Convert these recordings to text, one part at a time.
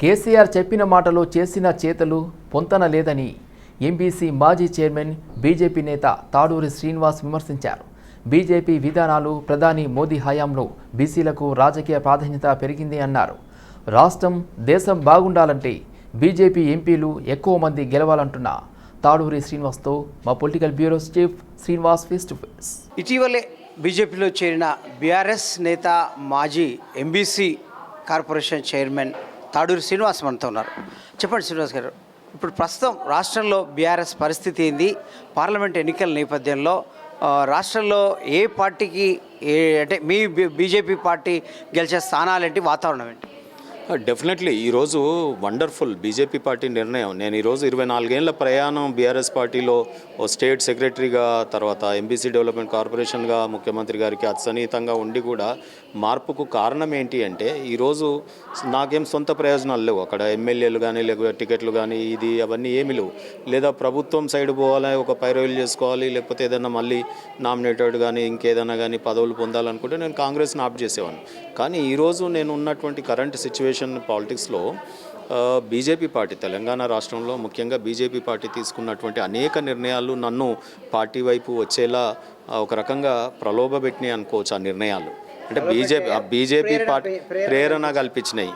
కేసీఆర్ చెప్పిన మాటలు చేసిన చేతలు పొంతన లేదని ఎంబీసీ మాజీ చైర్మన్ బీజేపీ నేత తాడూరి శ్రీనివాస్ విమర్శించారు. బీజేపీ విధానాలు ప్రధాని మోదీ హయాంలో బీసీలకు రాజకీయ ప్రాధాన్యత పెరిగింది అన్నారు. రాష్ట్రం దేశం బాగుండాలంటే బీజేపీ ఎంపీలు ఎక్కువ మంది గెలవాలంటున్న తాడూరి శ్రీనివాస్తో మా political bureau chief Srinivas face to face. ఇటీవలే బీజేపీలో చేరిన బీఆర్ఎస్ నేత మాజీ MBC corporation chairman Taduri Srinivas మనతో ఉన్నారు. చెప్పండి శ్రీనివాస్ గారు ఇప్పుడు ప్రస్తుతం రాష్ట్రంలో బీఆర్ఎస్ పరిస్థితి ఏంది? పార్లమెంట్ ఎన్నికల నేపథ్యంలో రాష్ట్రంలో ఏ పార్టీకి ఏ అంటే మీ బీజేపీ పార్టీ గెలిచే స్థానాలేంటి? వాతావరణం ఏంటి? డెఫినెట్లీ ఈరోజు వండర్ఫుల్ బీజేపీ పార్టీ నిర్ణయం. నేను ఈరోజు ఇరవై నాలుగేళ్ళ ప్రయాణం బీఆర్ఎస్ పార్టీలో ఓ స్టేట్ సెక్రటరీగా తర్వాత ఎంబీసీ డెవలప్మెంట్ కార్పొరేషన్గా ముఖ్యమంత్రి గారికి అత్సనీతంగా ఉండి కూడా మార్పుకు కారణం ఏంటి అంటే ఈరోజు నాకేం సొంత ప్రయోజనాలు లేవు. అక్కడ ఎమ్మెల్యేలు కానీ లేకపోతే టికెట్లు కానీ ఇది అవన్నీ ఏమి లేవు. లేదా ప్రభుత్వం సైడ్ పోవాలి ఒక పైరోయిల్ చేసుకోవాలి లేకపోతే ఏదైనా మళ్ళీ నామినేటెడ్ కానీ ఇంకేదైనా కానీ పదవులు పొందాలనుకుంటే నేను కాంగ్రెస్ని ఆప్ చేసేవాడిని. కానీ ఈరోజు నేను ఉన్నటువంటి కరెంట్ సిచ్యువేషన్ పాలిటిక్స్లో బీజేపీ పార్టీ తెలంగాణ రాష్ట్రంలో ముఖ్యంగా బీజేపీ పార్టీ తీసుకున్నటువంటి అనేక నిర్ణయాలు నన్ను పార్టీ వైపు వచ్చేలా ఒక రకంగా ప్రలోభపెట్టినాయి అనుకోవచ్చు ఆ నిర్ణయాలు. అంటే బీజేపీ బీజేపీ పార్టీ ప్రేరణ కల్పించినాయి.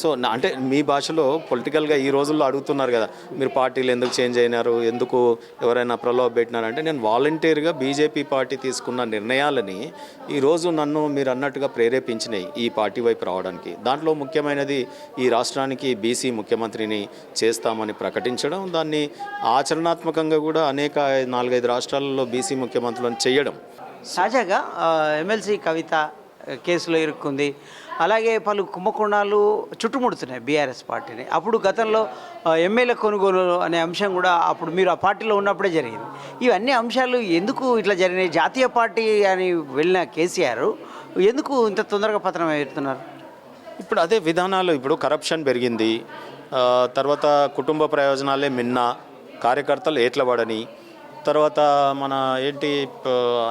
సో అంటే మీ భాషలో పొలిటికల్గా ఈ రోజుల్లో అడుగుతున్నారు కదా మీరు పార్టీలు ఎందుకు చేంజ్ అయినారు ఎందుకు ఎవరైనా ప్రలోభ పెట్టినారంటే నేను వాలంటీర్గా బీజేపీ పార్టీ తీసుకున్న నిర్ణయాలని ఈరోజు నన్ను మీరు అన్నట్టుగా ప్రేరేపించినాయి ఈ పార్టీ వైపు రావడానికి. దాంట్లో ముఖ్యమైనది ఈ రాష్ట్రానికి బీసీ ముఖ్యమంత్రిని చేస్తామని ప్రకటించడం దాన్ని ఆచరణాత్మకంగా కూడా అనేక నాలుగైదు రాష్ట్రాలలో బీసీ ముఖ్యమంత్రులను చేయడం. తాజాగా ఎమ్మెల్సీ కవిత కేసులో ఇరుక్కుంది. అలాగే పలు కుంభకోణాలు చుట్టుముడుతున్నాయి బీఆర్ఎస్ పార్టీని. అప్పుడు గతంలో ఎమ్మెల్యే కొనుగోలు అనే అంశం కూడా అప్పుడు మీరు ఆ పార్టీలో ఉన్నప్పుడే జరిగింది. ఇవన్నీ అంశాలు ఎందుకు ఇట్లా జరిగినాయి? జాతీయ పార్టీ అని వెళ్ళిన కేసీఆర్ ఎందుకు ఇంత తొందరగా పతనం అవుతున్నారు ఇప్పుడు అదే విధానాలు ఇప్పుడు కరప్షన్ పెరిగింది. తర్వాత కుటుంబ ప్రయోజనాలే మిన్న కార్యకర్తలు ఏట్లబడని తర్వాత మన ఏంటి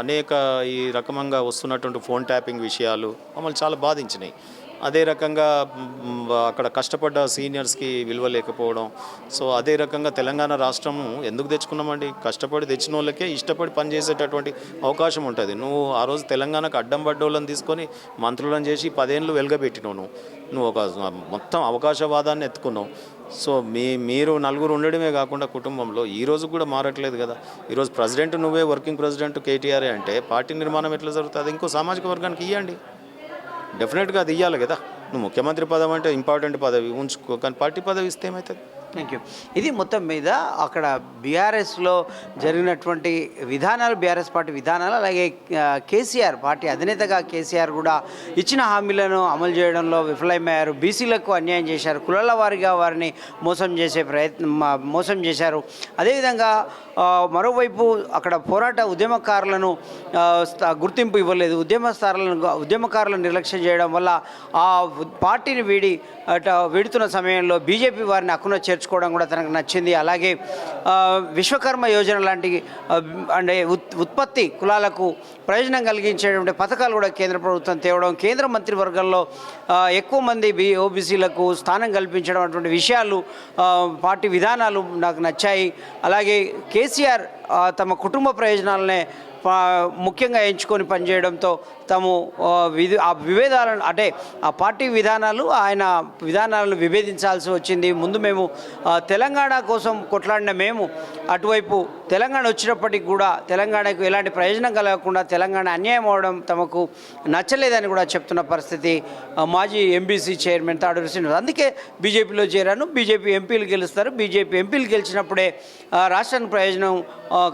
అనేక ఈ రకమంగా వస్తున్నటువంటి ఫోన్ ట్యాపింగ్ విషయాలు మమ్మల్ని చాలా బాధించినాయి. అదే రకంగా అక్కడ కష్టపడ్డ సీనియర్స్కి విలువ లేకపోవడం. సో అదే రకంగా తెలంగాణ రాష్ట్రం ఎందుకు తెచ్చుకున్నామండి? కష్టపడి తెచ్చిన వాళ్ళకే ఇష్టపడి పనిచేసేటటువంటి అవకాశం ఉంటుంది. నువ్వు ఆ రోజు తెలంగాణకు అడ్డం పడ్డోళ్ళని తీసుకొని మంత్రులను చేసి పదేళ్ళు వెలుగబెట్టినావు నువ్వు నువ్వు ఒక మొత్తం అవకాశవాదాన్ని ఎత్తుకున్నావు. సో మీ మీరు నలుగురు ఉండడమే కాకుండా కుటుంబంలో ఈ రోజు కూడా మారట్లేదు కదా. ఈరోజు ప్రెసిడెంట్ నువ్వే వర్కింగ్ ప్రెసిడెంట్ కేటీఆరే అంటే పార్టీ నిర్మాణం ఎట్లా జరుగుతుంది? ఇంకో సామాజిక వర్గానికి ఇవ్వండి డెఫినెట్గా అది ఇవ్వాలి కదా. నువ్వు ముఖ్యమంత్రి పదవి అంటే ఇంపార్టెంట్ పదవి ఉంచుకో కానీ పార్టీ పదవి ఇస్తే ఏమవుతుంది థ్యాంక్ యూ ఇది మొత్తం మీద అక్కడ బీఆర్ఎస్లో జరిగినటువంటి విధానాలు బీఆర్ఎస్ పార్టీ విధానాలు అలాగే కేసీఆర్ పార్టీ అధినేతగా కేసీఆర్ కూడా ఇచ్చిన హామీలను అమలు చేయడంలో విఫలమయ్యారు. బీసీలకు అన్యాయం చేశారు. కులాల వారిగా వారిని మోసం చేసే ప్రయత్నం మోసం చేశారు. అదేవిధంగా మరోవైపు అక్కడ పోరాట ఉద్యమకారులను గుర్తింపు ఇవ్వలేదు. ఉద్యమస్తారులను ఉద్యమకారులను నిర్లక్ష్యం చేయడం వల్ల ఆ పార్టీని వీడి అట వీడుతున్న సమయంలో బీజేపీ వారిని అక్కున చేర్చు చేర్చుకోవడం కూడా తనకు నచ్చింది. అలాగే విశ్వకర్మ యోజన లాంటి అంటే ఉత్- ఉత్పత్తి కులాలకు ప్రయోజనం కలిగించేటువంటి పథకాలు కూడా కేంద్ర ప్రభుత్వం తేవడం కేంద్ర మంత్రివర్గంలో ఎక్కువ మంది బి ఓబీసీలకు స్థానం కల్పించడం అటువంటి విషయాలు పార్టీ విధానాలు నాకు నచ్చాయి. అలాగే కేసీఆర్ తమ కుటుంబ ప్రయోజనాలనే ముఖ్యంగా ఎంచుకొని పనిచేయడంతో తాము విధి ఆ విభేదాలను అంటే ఆ పార్టీ విధానాలు ఆయన విధానాలను విభేదించాల్సి వచ్చింది. ముందు మేము తెలంగాణ కోసం కొట్లాడిన మేము అటువైపు తెలంగాణ వచ్చినప్పటికి కూడా తెలంగాణకు ఎలాంటి ప్రయోజనం కలగకుండా తెలంగాణ అన్యాయం అవడం తమకు నచ్చలేదని కూడా చెప్తున్న పరిస్థితి. మాజీ ఎంబీసీ చైర్మన్ తాడూరి శ్రీనివాస్. అందుకే బీజేపీలో చేరాను. బీజేపీ ఎంపీలు గెలుస్తారు. బీజేపీ ఎంపీలు గెలిచినప్పుడే రాష్ట్రానికి ప్రయోజనం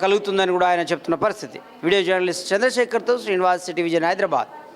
కలుగుతుందని కూడా ఆయన చెప్తున్న పరిస్థితి. వీడియో జర్నలిస్ట్ చంద్రశేఖర్తో శ్రీనివాస్ సిటీ విజయన్ హైదరాబాద్.